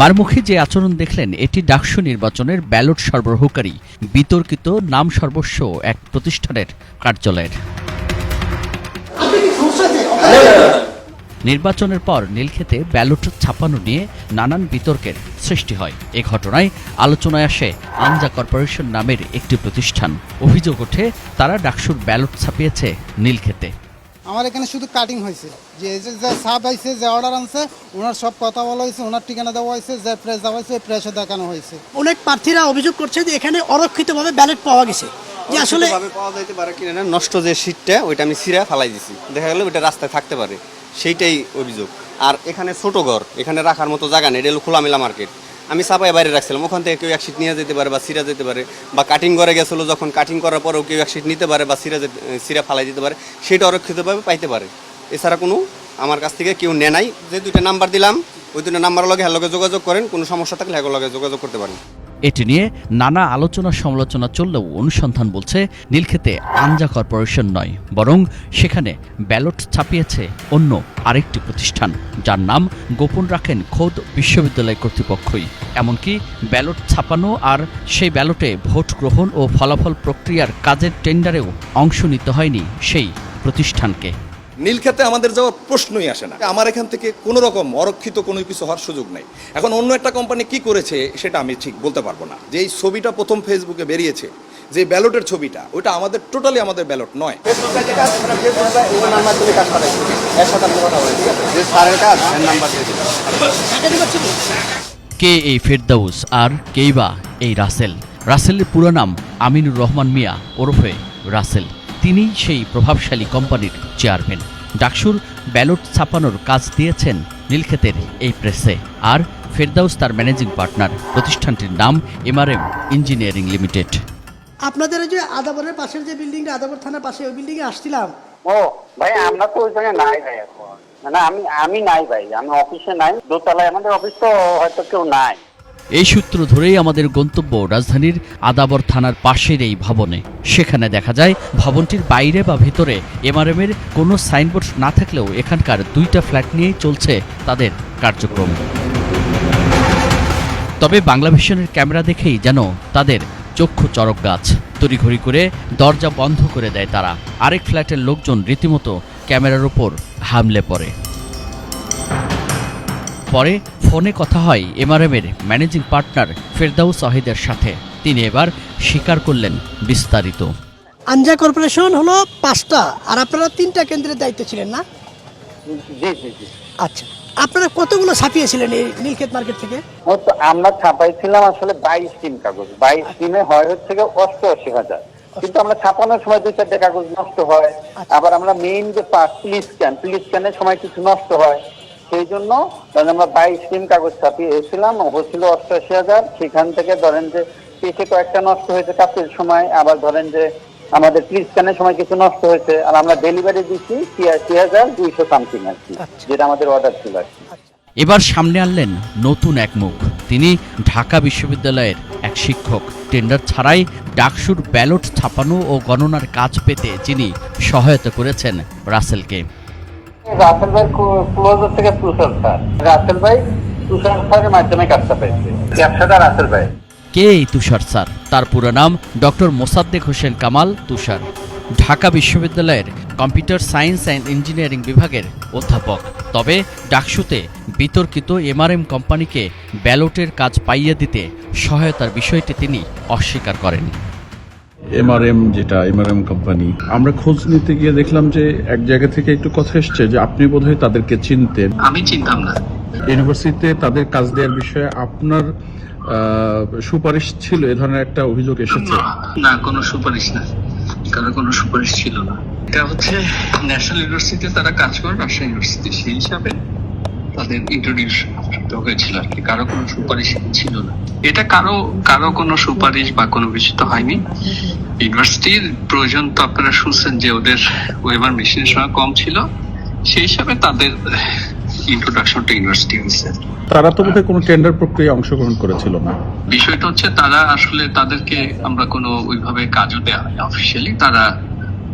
মারমুখী যে আচরণ দেখলেন, এটি ডাকসু নির্বাচনের ব্যালট সরবরাহকারী, বিতর্কিত নাম সর্বস্ব এক প্রতিষ্ঠানের কার্যালয়ের। নির্বাচনের পর নীলক্ষেতে ব্যালট ছাপানো নিয়ে নানান বিতর্কের সৃষ্টি হয়। এ ঘটনায় আলোচনায় আসে আনজা কর্পোরেশন নামের একটি প্রতিষ্ঠান। অভিযোগ ওঠে, তারা ডাকসুর ব্যালট ছাপিয়েছে নীলক্ষেতে। আমার এখানে শুধু কাটিং হয়েছে। যে যে যে সাপ আইছে যে অর্ডার আনছে ওনার সব কথা বলা হয়েছে ওনার ঠিকানা দেওয়া হয়েছে যে প্রেস দেওয়া হয়েছে প্রেসে দেখানো হয়েছে। অনেক প্রার্থীরা অভিযোগ করছে যে এখানে অরক্ষিতভাবে ব্যালট পাওয়া গেছে। যে আসলে ভাবে পাওয়া যাইতে পারে কিনা না নষ্ট যে শীটটা ওইটা আমি সিরা ফালাই দিছি। দেখা গেল ওইটা রাস্তায় থাকতে পারে। সেইটাই অভিযোগ। আর এখানে ছোট ঘর এখানে রাখার মতো জায়গা নেই এটা হলো খোলামেলা মার্কেট আমি সাপাই বাইরে রাখছিলাম। ওখান থেকে কেউ এক শীট নিয়ে যেতে পারে বা সিরা যেতে পারে বা কাটিং করে গেছিল যখন কাটিং করার পরেও কেউ এক শীট নিতে পারে বা সিরা সিরা ফালাই দিতে পারে, সেটা অরক্ষিতভাবে পাইতে পারে। এছাড়া কোনো আমার কাছ থেকে কেউ নেয় নাই। যে দুইটা নাম্বার দিলাম, ওই দুটো নাম্বার লগে হ্যাঁ লগে যোগাযোগ করেন, কোনো সমস্যা থাকলে হ্যাঁ লগে যোগাযোগ করতে পারেন। এটি নিয়ে নানা আলোচনা সমালোচনা চললেও অনুসন্ধান বলছে নীলক্ষেতে আনজা কর্পোরেশন নয়, বরং সেখানে ব্যালট ছাপিয়েছে অন্য আরেকটি প্রতিষ্ঠান, যার নাম গোপন রাখেন খোদ বিশ্ববিদ্যালয় কর্তৃপক্ষই। এমনকি ব্যালট ছাপানো আর সেই ব্যালটে ভোট গ্রহণ ও ফলাফল প্রক্রিয়ার কাজের টেন্ডারেও অংশ নিতে হয়নি সেই প্রতিষ্ঠানকে। নীলক্ষেতে আমাদের যাওয়ার প্রশ্নই আসে না। আমার এখান থেকে কোনো রকম অরক্ষিত কোনো কিছু হওয়ার সুযোগ নেই। এখন অন্য একটা কোম্পানি কি করেছে সেটা আমি ঠিক বলতে পারব না। যে এই ছবিটা প্রথম ফেসবুকে বেরিয়েছে যে ব্যালটের ছবিটা ওটা আমাদের টোটালি আমাদের ব্যালট নয়। কে এই ফেরদাউস আর কেই বা এই রাসেল? রাসেলের পুরো নাম আমিনুর রহমান মিয়া ওরফে রাসেল। তিনি সেই প্রভাবশালী কোম্পানির চেয়ারম্যান। ডাকসুর ব্যালট ছাপানোর কাজ দিয়েছেন নীলক্ষেতের এই প্রেসে। আর ফেরদাউস তার ম্যানেজিং পার্টনার। প্রতিষ্ঠানটির নাম এমআরএম ইঞ্জিনিয়ারিং লিমিটেড। আপনাদের ওই যে আদাবরের পাশের যে বিল্ডিংটা আদাবর থানার পাশে ওই বিল্ডিংয়ে আসছিলাম। ও ভাই আমরা তো ওইখানে নাই ভাই এখন। মানে আমি আমি নাই ভাই আমি অফিসে নাই। দোতলায় আমাদের অফিস তো হয়তো কেউ নাই। এই সূত্র ধরেই আমাদের গন্তব্য রাজধানীর আদাবর থানার পাশের এই ভবনে। সেখানে দেখা যায়, ভবনটির বাইরে বা ভিতরে এমআরএম এর কোনো সাইনবোর্ড না থাকলেও এখানকার দুইটা ফ্ল্যাট নিয়েই চলছে তাদের কার্যক্রম। তবে বাংলা ভিশনের ক্যামেরা দেখেই যেন তাদের চক্ষু চরক গাছ। তড়িঘড়ি করে দরজা বন্ধ করে দেয় তারা। আরেক ফ্ল্যাটের লোকজন রীতিমতো ক্যামেরার ওপর হামলে পড়ে। পরে ফোনে কথা হয় এমআরএমের ম্যানেজিং পার্টনার ফেরদাউস ওয়াহিদের সাথে। তিনি এবার স্বীকার করলেন বিস্তারিত। আনজা কর্পোরেশন হলো পাঁচটা আর আপনারা তিনটা কেন্দ্রের দায়িত্ব ছিলেন না? জি জি জি। আচ্ছা আপনারা কতগুলো ছাপিয়েছিলেন এই নীলক্ষেত মার্কেট থেকে? ও তো আমরা ছাপাইছিলাম আসলে বাইশ টিম কাগজ। বাইশ টিমে হয় হচ্ছে গিয়ে অষ্টআশি হাজার। কিন্তু আমরা ছাপানোর সময় দুই চারটে কাগজ নষ্ট হয়। আবার আমরা মেইন যে প্লিজ স্ক্যান প্লিজ স্ক্যানের সময় কিছু নষ্ট হয়। সেই জন্য ধরেন আমরা বাইশ টিম কাগজ ছাপিয়ে এসেছিলাম হচ্ছিল অষ্টআশি হাজার। সেখান থেকে ধরেন যে পেছে কয়েকটা নষ্ট হয়েছে কাজের সময় আবার ধরেন যে আমাদের সময় কিছু নষ্ট হয়েছে আর আমরা ডেলিভারি দিচ্ছি ছিয়াশি হাজার দুইশো সামথিং আর কি যেটা আমাদের অর্ডার ছিল আর কি। এবার সামনে আনলেন নতুন এক মুখ। তিনি ঢাকা বিশ্ববিদ্যালয়ের এক শিক্ষক। টেন্ডার ছাড়াই ডাকসুর ব্যালট ছাপানো ও গণনার কাজ পেতে যিনি সহায়তা করেছেন রাসেলকে। রাসেল ভাই ক্লোজার থেকে তুষার স্যার। রাসেল ভাই তুষার স্যারের মাধ্যমে কাজটা পেয়েছে। ব্যবসাটা রাসেল ভাই। কে এই তুষার স্যার? তার পুরো নাম ডক্টর মোসাদ্দেক হোসেন কামাল তুষার। ঢাকা বিশ্ববিদ্যালয়ের কম্পিউটার সায়েন্স অ্যান্ড ইঞ্জিনিয়ারিং বিভাগের অধ্যাপক। তবে ডাকসুতে বিতর্কিত এমআরএম কোম্পানিকে ব্যালটের কাজ পাইয়ে দিতে সহায়তার বিষয়টি তিনি অস্বীকার করেন। এমআরএম যেটা এমআরএম কোম্পানি আমরা খোঁজ নিতে গিয়ে দেখলাম যে এক জায়গা থেকে একটু কথা এসছে যে আপনি বোধহয় তাদেরকে চিনতেন। আমি চিনতাম না। ইউনিভার্সিটিতে তাদের কাজ দেওয়ার বিষয়ে আপনার সুপারিশ ছিল? এ ধরনের একটা অভিযোগ এসেছে? না কোনো সুপারিশ না। কারও কোনো সুপারিশ ছিল না। এটা হচ্ছে ন্যাশনাল ইউনিভার্সিটিতে তারা কাজ করে রাজশাহী ইউনিভার্সিটি সেই হিসাবে তাদের হয়েছিল আর কি। কারও কোনো সুপারিশ ছিল না। এটা কারও কারও কোনো সুপারিশ বা কোনো কিছু তো হয়নি। ইউনিভার্সিটির প্রয়োজন তো আপনারা শুনছেন যে ওদের ওয়েবার মেশিনের সময় কম ছিল। সেই হিসাবে তাদের ইন্ট্রোডাকশনটা ইউনিভার্সিটি হয়েছে। তারা তো বোধহয় কোনো টেন্ডার প্রক্রিয়ায় অংশগ্রহণ করেছিল না। বিষয়টা হচ্ছে তারা আসলে তাদেরকে আমরা কোনো ওইভাবে কাজও দেওয়া হয় অফিসিয়ালি তারা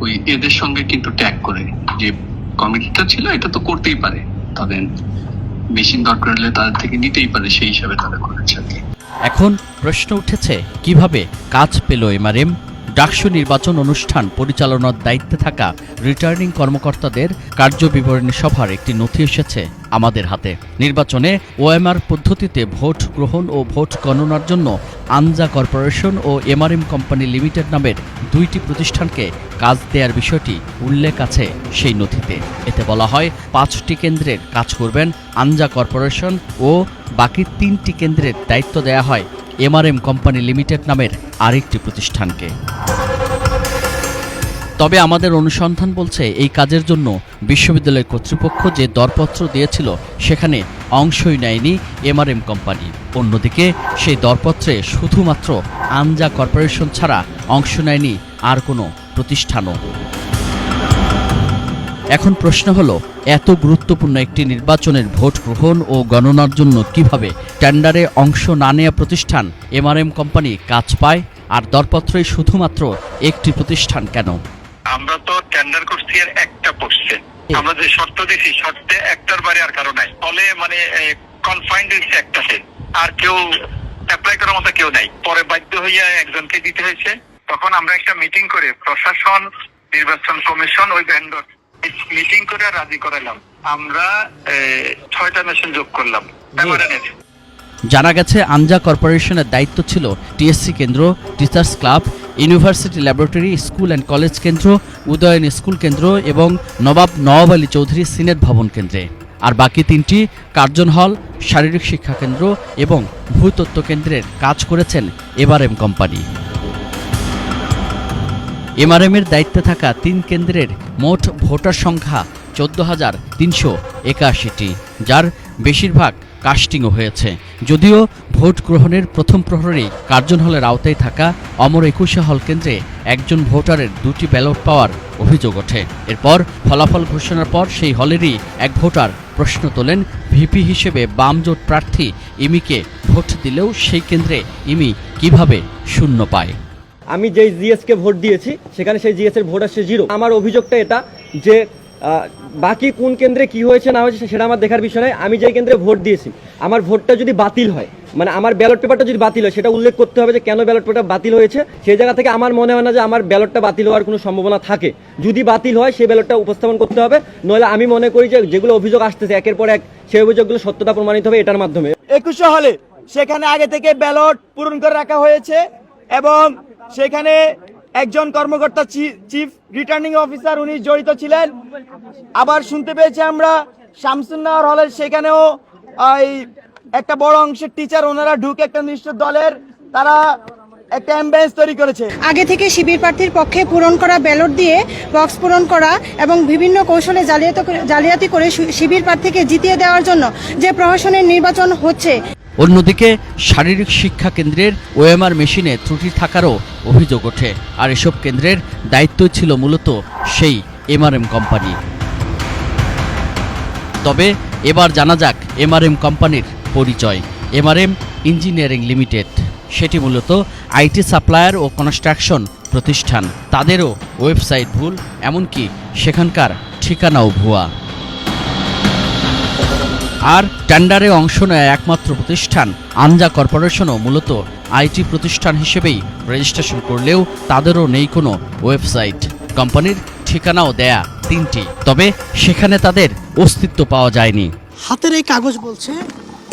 ওই এদের সঙ্গে কিন্তু ট্যাগ করে। যে কমিটিটা ছিল এটা তো করতেই পারে। তাদের মেশিন দরকার হলে তাদের থেকে নিতেই পারে, সেই হিসাবে তারা করেছে। এখন প্রশ্ন উঠেছে, কীভাবে কাজ পেল এমআরএম ডাকসু নির্বাচন অনুষ্ঠান পরিচালনার দায়িত্বে থাকা রিটার্নিং কর্মকর্তাদের কার্যবিবরণী সভার একটি নথি এসেছে আমাদের হাতে নির্বাচনে ওএমআর পদ্ধতিতে ভোট গ্রহণ ও ভোট গণনার জন্য আনজা কর্পোরেশন ও এমআরএম কোম্পানি লিমিটেড নামের দুইটি প্রতিষ্ঠানকে কাজ দেওয়ার বিষয়টি উল্লেখ আছে সেই নথিতে। এতে বলা হয়, পাঁচটি কেন্দ্রের কাজ করবেন আনজা কর্পোরেশন ও বাকি তিনটি কেন্দ্রের দায়িত্ব দেয়া হয় এমআরএম কোম্পানি লিমিটেড নামের আরেকটি প্রতিষ্ঠানকে। তবে আমাদের অনুসন্ধান বলছে, এই কাজের জন্য বিশ্ববিদ্যালয় কর্তৃপক্ষ যে দরপত্র দিয়েছিল, সেখানে অংশই নেয়নি এমআরএম কোম্পানি। অন্যদিকে, সেই দরপত্রে শুধুমাত্র আনজা কর্পোরেশন ছাড়া অংশ নেয়নি আর কোনো প্রতিষ্ঠানও। এখন প্রশ্ন হলো, এত গুরুত্বপূর্ণ একটি নির্বাচনের ভোট গ্রহণ ও গণনার জন্য কীভাবে টেন্ডারে অংশ না নেওয়া প্রতিষ্ঠান এমআরএম কোম্পানি কাজ পায় আর দরপত্রে শুধুমাত্র একটি প্রতিষ্ঠান কেন? আমরা তো টেন্ডার করছি এর একটা পোস্টে আমরা যে শর্ত দিছি, শর্তে একটার বাইরে আর কারও নাই। ফলে মানে কনফাইন্ড হয়েছে একটাতে আর কেউ অ্যাপ্লাই করার মতো কেউ নাই। পরে বাধ্য হইয়া একজনকে দিতে হয়েছে। তখন আমরা একটা মিটিং করে প্রশাসন নির্বাচন কমিশন ওই ভেন্ডর মিটিং করে রাজি করালাম। আমরা ছয়টা মেশিন যোগ করলাম। জানা গেছে আঞ্জা কর্পোরেশনের দায়িত্ব ছিল টিএসসি কেন্দ্র teachers club university laboratory school and college কেন্দ্র উদয়ন স্কুল কেন্দ্র এবং নবাব নওয়াব আলী চৌধুরী সিনেট ভবন কেন্দ্রে। আর বাকি তিনটি কার্জন হল শারীরিক শিক্ষা কেন্দ্র এবং ভূতত্ত্ব কেন্দ্রের কাজ করেছেন এবার এম কোম্পানি। এমআরএমের দায়িত্বে থাকা তিন কেন্দ্রের মোট ভোটার সংখ্যা চোদ্দ হাজার তিনশো একাশিটি, যার বেশিরভাগ কাস্টিংও হয়েছে। যদিও ভোট গ্রহণের প্রথম প্রহরেই কার্জন হলের আওতায় থাকা অমর একুশে হল কেন্দ্রে একজন ভোটারের দুটি ব্যালট পাওয়ার অভিযোগ ওঠে। এরপর ফলাফল ঘোষণার পর সেই হলেরই এক ভোটার প্রশ্ন তোলেন, ভিপি হিসেবে বামজোট প্রার্থী ইমিকে ভোট দিলেও সেই কেন্দ্রে ইমি কীভাবে শূন্য পায়? আমি যেই জিএস কে ভোট দিয়েছি, সেখানে সেই জিএস এর ভোট আসছে জিরো আমার অভিযোগটা এটা যে বাকি কোন কেন্দ্রে কি হয়েছে, না হয়েছে, সেটা আমার দেখার বিষয় নয়। আমি যেই কেন্দ্রে ভোট দিয়েছি, আমার ভোটটা যদি বাতিল হয় মানে আমার ব্যালট পেপারটা যদি বাতিল হয়, সেটা উল্লেখ করতে হবে যে কেন ব্যালট পেপারটা বাতিল হয়েছে। সেই জায়গা থেকে আমার মনে হয় না যে আমার ব্যালটটা বাতিল হওয়ার কোনো সম্ভাবনা থাকে। যদি বাতিল হয়, সেই ব্যালটটা উপস্থাপন করতে হবে। নইলে আমি মনে করি যে যেগুলো অভিযোগ আসতেছে, একের পর এক সেই অভিযোগগুলো সত্যতা প্রমাণিত হবে এটার মাধ্যমে। একুশে হলে সেখানে আগে থেকে ব্যালট পূরণ করে রাখা হয়েছে। এবং সেখানে একজন কর্মকর্তা চিফ রিটার্নিং অফিসার উনি জড়িত ছিলেন। আবার শুনতে পেয়েছি আমরা শামসুন্নাহর হলের সেখানেও এই একটা বড় অংশের টিচার ওনারা ঢুকে একটা নির্দিষ্ট দলের তারা একটা অ্যাম্বুলেন্স তৈরি করেছে। আগে থেকে শিবির প্রার্থীর পক্ষে পূরণ করা ব্যালট দিয়ে বক্স পূরণ করা এবং বিভিন্ন কৌশলে জালিয়াতি করে শিবির প্রার্থীকে জিতিয়ে দেওয়ার জন্য যে প্রহসনের নির্বাচন হচ্ছে। অন্যদিকে, শারীরিক শিক্ষা কেন্দ্রের ওএমআর মেশিনে ত্রুটি থাকারও অভিযোগ ওঠে। আর এসব কেন্দ্রের দায়িত্ব ছিল মূলত সেই এমআরএম কোম্পানি। তবে এবার জানা যাক এমআরএম কোম্পানির পরিচয়। MRM engineering limited. সেটি মূলত আইটি সাপ্লায়ার ও কনস্ট্রাকশন প্রতিষ্ঠান। তাদেরও ওয়েবসাইট ভুল, এমনকি সেখানকার ঠিকানাও ভুয়া। আর টেন্ডারে অংশ নেয় একমাত্র প্রতিষ্ঠান আনজা কর্পোরেশনও মূলত আইটি প্রতিষ্ঠান হিসেবেই রেজিস্ট্রেশন করলেও তাদেরও নেই কোনো ওয়েবসাইট। কোম্পানির ঠিকানাও দেয়া তিনটি, তবে সেখানে তাদের অস্তিত্ব পাওয়া যায়নি। হাতের এই কাগজ বলছে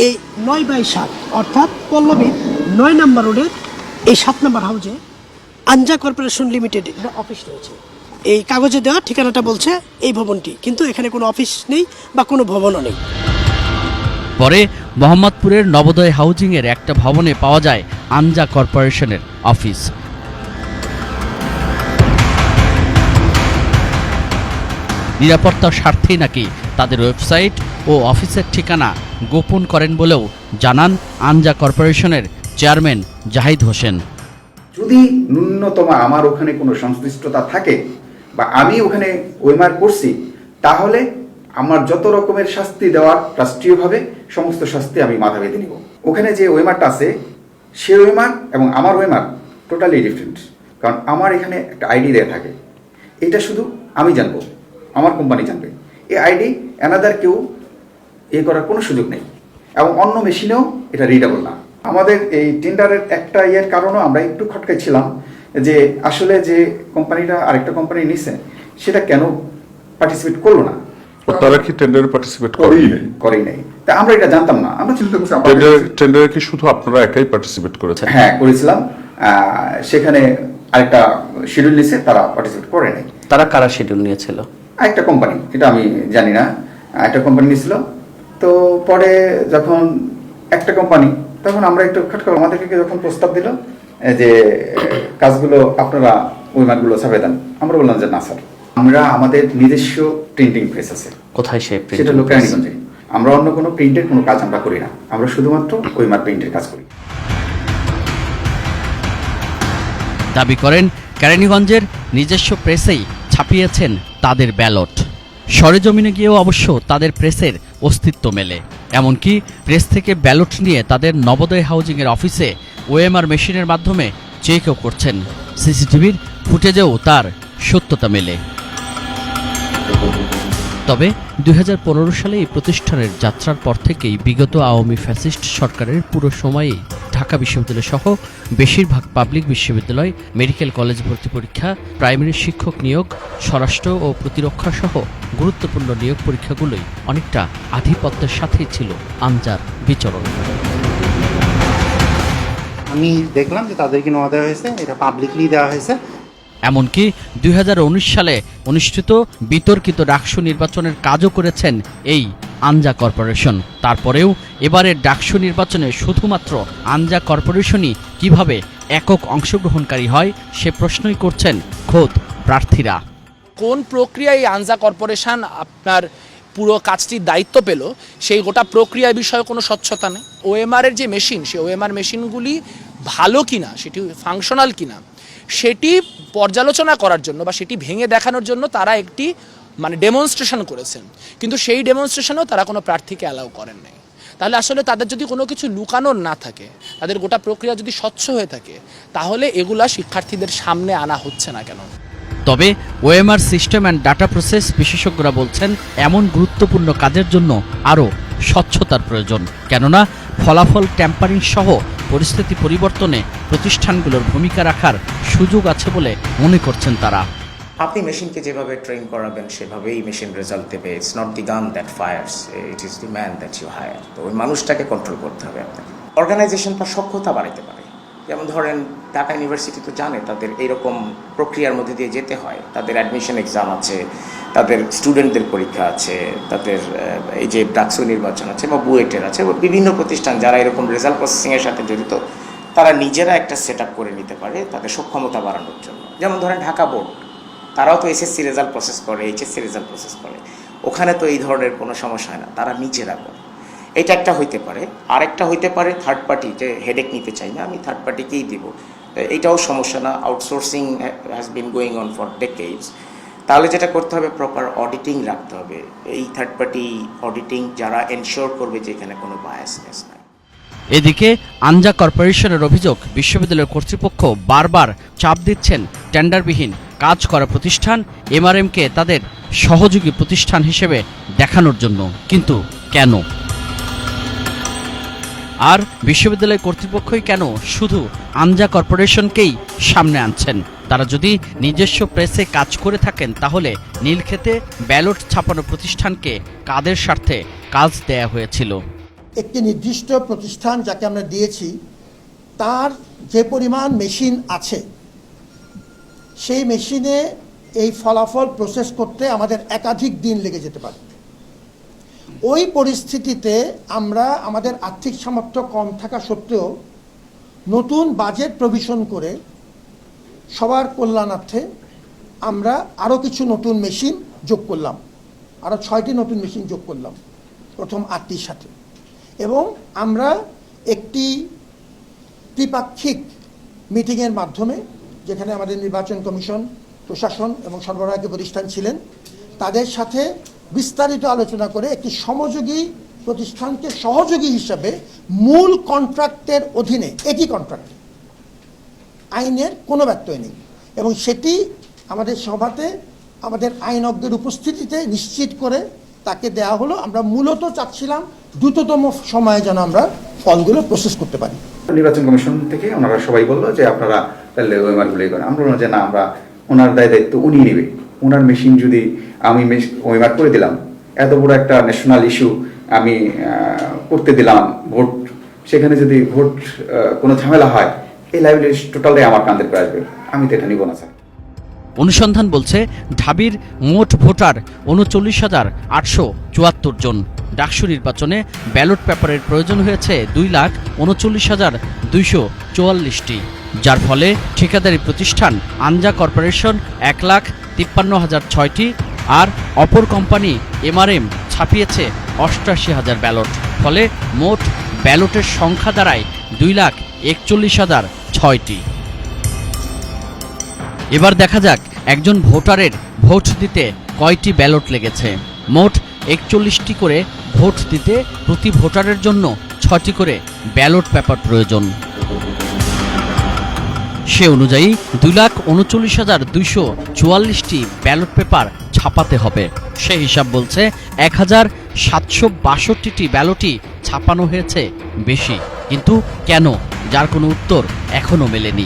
এই নয় বাই সাত, অর্থাৎ পল্লবীর নয় নাম্বার রোডের এই সাত নাম্বার হাউজে আঞ্জা কর্পোরেশন লিমিটেড অফিস রয়েছে। এই কাগজে দেওয়া ঠিকানাটা বলছে এই ভবনটি, কিন্তু এখানে কোনো অফিস নেই বা কোনো ভবনও নেই। পরে মোহাম্মদপুরের নবোদয় হাউজিংয়ের একটা ভবনে পাওয়া যায় আনজা কর্পোরেশনের অফিস। নিরাপত্তার স্বার্থেই নাকি তাদের ওয়েবসাইট ও অফিসের ঠিকানা গোপন করেন বলেও জানান আনজা কর্পোরেশনের চেয়ারম্যান জাহিদ হোসেন। যদি ন্যূনতম আমার ওখানে কোনো সংশ্লিষ্টতা থাকে বা আমি ওখানে ওয়েমার করছি, তাহলে আমার যত রকমের শাস্তি দেওয়ার রাষ্ট্রীয়ভাবে সমস্ত শাস্তি আমি মাথা বেঁধে নিব। ওখানে যে ওয়েমারটা আছে, সে ওয়েমার এবং আমার ওয়েমার টোটালি ডিফারেন্ট কারণ আমার এখানে একটা আইডি দেওয়া থাকে। এটা শুধু আমি জানব, আমার কোম্পানি জানবে। এই আইডি অ্যানাদার কেউ এ করার কোনো সুযোগ নেই। এবং অন্য মেশিনেও এটা রিডেবল না। আমাদের এই টেন্ডারের একটা ইয়ের কারণেও আমরা একটু খটকাই ছিলাম যে আসলে যে কোম্পানিটা আরেকটা কোম্পানি নিছে, সেটা কেন পার্টিসিপেট করল না? তারা কি টেন্ডারে পার্টিসিপেট করেই নেই? করেই নেই। তা আমরা এটা জানতাম না আমরা চিন্তা করছি টেন্ডারে টেন্ডারে কি শুধু আপনারা একাই পার্টিসিপেট করেছেন? হ্যাঁ করেছিলাম। সেখানে আরেকটা শিডিউল নিছে তারা পার্টিসিপেট করে নাই। তারা কারা শিডিউল নিয়েছিল? একটা কোম্পানি এটা আমি জানি না। একটা কোম্পানি নিয়েছিল তো পরে যখন একটা কোম্পানি তখন আমরা একটু খাটকা আমাদেরকে যখন প্রস্তাব দিল যে কাজগুলো আপনারা ওই মানগুলো ছাপে দেন আমরা বললাম যে না স্যার। আমরা আমাদের নিজস্ব প্রিন্টিং প্রেস আছে। কোথায় সে সেটা printing লোক press? রানীগঞ্জে আমরা অন্য কোনো প্রিন্টের কোনো কাজ আমরা করি না। আমরা শুধুমাত্র ওই মার প্রিন্টের কাজ করি। দাবি করেন কেরানীগঞ্জের নিজস্ব প্রেসেই ছাপিয়েছেন তাদের ব্যালট। সরেজমিনে গিয়েও অবশ্য তাদের প্রেসের অস্তিত্ব মেলে। এমনকি প্রেস থেকে ব্যালট নিয়ে তাদের নবোদয় হাউজিংয়ের অফিসে ওএমআর মেশিনের মাধ্যমে চেকও করছেন। সিসিটিভির ফুটেজেও তার সত্যতা মেলে। তবে দুই হাজার পনেরো সালে এই প্রতিষ্ঠানের যাত্রার পর থেকেই বিগত আওয়ামী ফ্যাসিস্ট সরকারের পুরো সময়েই ঢাকা বিশ্ববিদ্যালয় সহ বেশিরভাগ পাবলিক বিশ্ববিদ্যালয়, মেডিকেল কলেজ ভর্তি পরীক্ষা, প্রাইমারি শিক্ষক নিয়োগ, স্বরাষ্ট্র ও প্রতিরক্ষা সহ গুরুত্বপূর্ণ নিয়োগ পরীক্ষাগুলোই অনেকটা আধিপত্যের সাথেই ছিল আনজার বিচরণ। আমি দেখলাম যে তাদেরকে নেওয়া দেওয়া হয়েছে, এটা পাবলিকলি দেওয়া হয়েছে। এমনকি দুই হাজার উনিশ সালে অনুষ্ঠিত বিতর্কিত ডাকসু নির্বাচনের কাজও করেছেন এই আনজা কর্পোরেশন। তারপরেও এবারের ডাকসু নির্বাচনে শুধুমাত্র আনজা কর্পোরেশনই কীভাবে একক অংশগ্রহণকারী হয়, সে প্রশ্নই করছেন খোদ প্রার্থীরা। কোন প্রক্রিয়ায় আনজা কর্পোরেশন আপনার পুরো কাজটির দায়িত্ব পেল, সেই গোটা প্রক্রিয়া বিষয়ে কোনো স্বচ্ছতা নেই? ওএমআর এর যে মেশিন সেই ওএমআর মেশিনগুলি ভালো কিনা, সেটি ফাংশনাল কিনা, সেটি পর্যালোচনা করার জন্য বা সেটি ভেঙে দেখানোর জন্য তারা একটি মানে ডেমনস্ট্রেশন করেছেন। কিন্তু সেই ডেমনস্ট্রেশনেও তারা কোনো প্রার্থীকে অ্যালাউ করেন নাই। তাহলে আসলে তাদের যদি কোনো কিছু লুকানোর না থাকে, তাদের গোটা প্রক্রিয়া যদি স্বচ্ছ হয়ে থাকে, তাহলে এগুলা শিক্ষার্থীদের সামনে আনা হচ্ছে না কেন? তবে OMR system and data process বিশেষজ্ঞরা বলছেন, এমন গুরুত্বপূর্ণ কাজের জন্য আরও স্বচ্ছতার প্রয়োজন। কেননা, ফলাফল ট্যাম্পারিং সহ পরিস্থিতি পরিবর্তনে প্রতিষ্ঠানগুলোর ভূমিকা রাখার সুযোগ আছে বলে মনে করছেন তারা। আপনি মেশিনকে যেভাবে ট্রেন করাবেন, সেভাবেই মেশিন রেজাল্ট দেবে। It's not the gun that fires it is the man that you hire তো ওই মানুষটাকে কন্ট্রোল করতে হবে আপনাকে। অর্গানাইজেশন তার সক্ষতা বাড়াতে পারে। যেমন ধরেন, ঢাকা ইউনিভার্সিটি তো জানে তাদের এইরকম প্রক্রিয়ার মধ্যে দিয়ে যেতে হয়। তাদের অ্যাডমিশন এক্সাম আছে তাদের স্টুডেন্টদের পরীক্ষা আছে, তাদের এই যে ডাকসু নির্বাচন আছে বা বুয়েটের আছে বিভিন্ন প্রতিষ্ঠান যারা এরকম রেজাল্ট প্রসেসিংয়ের সাথে জড়িত, তারা নিজেরা একটা সেট করে নিতে পারে তাদের সক্ষমতা বাড়ানোর জন্য। যেমন ধরেন ঢাকা বোর্ড, তারাও তো এসএসসি রেজাল্ট প্রসেস করে এইচএসসি রেজাল্ট প্রসেস করে। ওখানে তো এই ধরনের কোনো সমস্যা হয় না, তারা নিজেরা করে। এটা একটা হইতে পারে। আরেকটা হইতে পারে থার্ড পার্টি যে হেডেক নিতে চাই না, আমি থার্ড পার্টিকেই দিব? এটাও সমস্যা না outsourcing has been going on for decades তাহলে যেটা করতে হবে প্রপার অডিটিং রাখতে হবে। এই থার্ড পার্টি অডিটিং যারা এনশিওর করবে যে এখানে কোনো বায়াসনেস নাই। এদিকে আনজা কর্পোরেশনের অভিযোগ, বিশ্ববিদ্যালয়ের কর্তৃপক্ষ বারবার চাপ দিচ্ছেন টেন্ডারবিহীন কাজ করা প্রতিষ্ঠান এমআরএমকে তাদের সহযোগী প্রতিষ্ঠান হিসেবে দেখানোর জন্য। কিন্তু কেন? আর বিশ্ববিদ্যালয় কর্তৃপক্ষই কেন শুধু আনজা কর্পোরেশনকেই সামনে আনছেন? তারা যদি নিজস্ব প্রেসে কাজ করে থাকেন, তাহলে নীলক্ষেতে ব্যালট ছাপানো প্রতিষ্ঠানকে কাদের স্বার্থে কাজ দেয়া হয়েছিল? একটি নির্দিষ্ট প্রতিষ্ঠান যাকে আমরা দিয়েছি, তার যে পরিমাণ মেশিন আছে, সেই মেশিনে এই ফলাফল প্রসেস করতে আমাদের একাধিক দিন লেগে যেতে পারে। ওই পরিস্থিতিতে আমরা আমাদের আর্থিক সামর্থ্য কম থাকা সত্ত্বেও নতুন বাজেট প্রভিশন করে সবার কল্যাণার্থে আমরা আরও কিছু নতুন মেশিন যোগ করলাম। আরও ছয়টি নতুন মেশিন যোগ করলাম, প্রথম আটটির সাথে। এবং আমরা একটি ত্রিপাক্ষিক মিটিংয়ের মাধ্যমে, যেখানে আমাদের নির্বাচন কমিশন, প্রশাসন এবং সরবরাহী প্রতিষ্ঠান ছিলেন, তাদের সাথে বিস্তারিত আলোচনা করে একটি সমযোগী প্রতিষ্ঠানকে সহযোগী হিসাবে মূল কন্ট্রাক্টের অধীনে, একই কন্ট্রাক্ট, আইনের কোনো ব্যত্যয় নেই। এবং সেটি আমাদের সভাতে, আমাদের আইনজ্ঞের উপস্থিতিতে নিশ্চিত করে তাকে দেওয়া হলো। আমরা মূলত চাচ্ছিলাম দ্রুততম সময়ে যেন আমরা ফলগুলো প্রসেস করতে পারি। নির্বাচন কমিশন থেকে ওনারা সবাই বলল যে আপনারা তাহলে আমরা যে না, আমরা ওনার দায় দায়িত্ব উনি নেবে। ওনার মেশিন যদি আমি ওয়েমার করে দিলাম, এত বড় একটা ন্যাশনাল ইস্যু আমি করতে দিলাম ভোট। সেখানে যদি ভোট কোনো ঝামেলা হয়, এই লাইবিলিটি টোটালটাই আমার কান্দের করে আসবে। আমি তো এটা নিব না, স্যার। অনুসন্ধান বলছে, ঢাবির মোট ভোটার উনচল্লিশ হাজার আটশো চুয়াত্তর জন। ডাকসু নির্বাচনে ব্যালট পেপারের প্রয়োজন হয়েছে দুই লাখ উনচল্লিশ হাজার দুইশো চুয়াল্লিশটি। যার ফলে ঠিকাদারি প্রতিষ্ঠান আনজা কর্পোরেশন এক লাখ তিপ্পান্ন হাজার ছয়টি আর অপর কোম্পানি এমআরএম ছাপিয়েছে অষ্টাশি হাজার ব্যালট। ফলে মোট ব্যালটের সংখ্যা দাঁড়ায় দুই লাখ একচল্লিশ হাজার ছয়টি। এবার দেখা যাক একজন ভোটারের ভোট দিতে কয়টি ব্যালট লেগেছে। মোট একচল্লিশটি করে ভোট দিতে প্রতি ভোটারের জন্য ছটি করে ব্যালট পেপার প্রয়োজন। সে অনুযায়ী দুই লাখ উনচল্লিশ হাজার দুইশো চুয়াল্লিশটি ব্যালট পেপার ছাপাতে হবে। সে হিসাব বলছে এক হাজার সাতশো বাষট্টিটি ব্যালটই ছাপানো হয়েছে বেশি। কিন্তু কেন? যার কোনো উত্তর এখনও মেলেনি।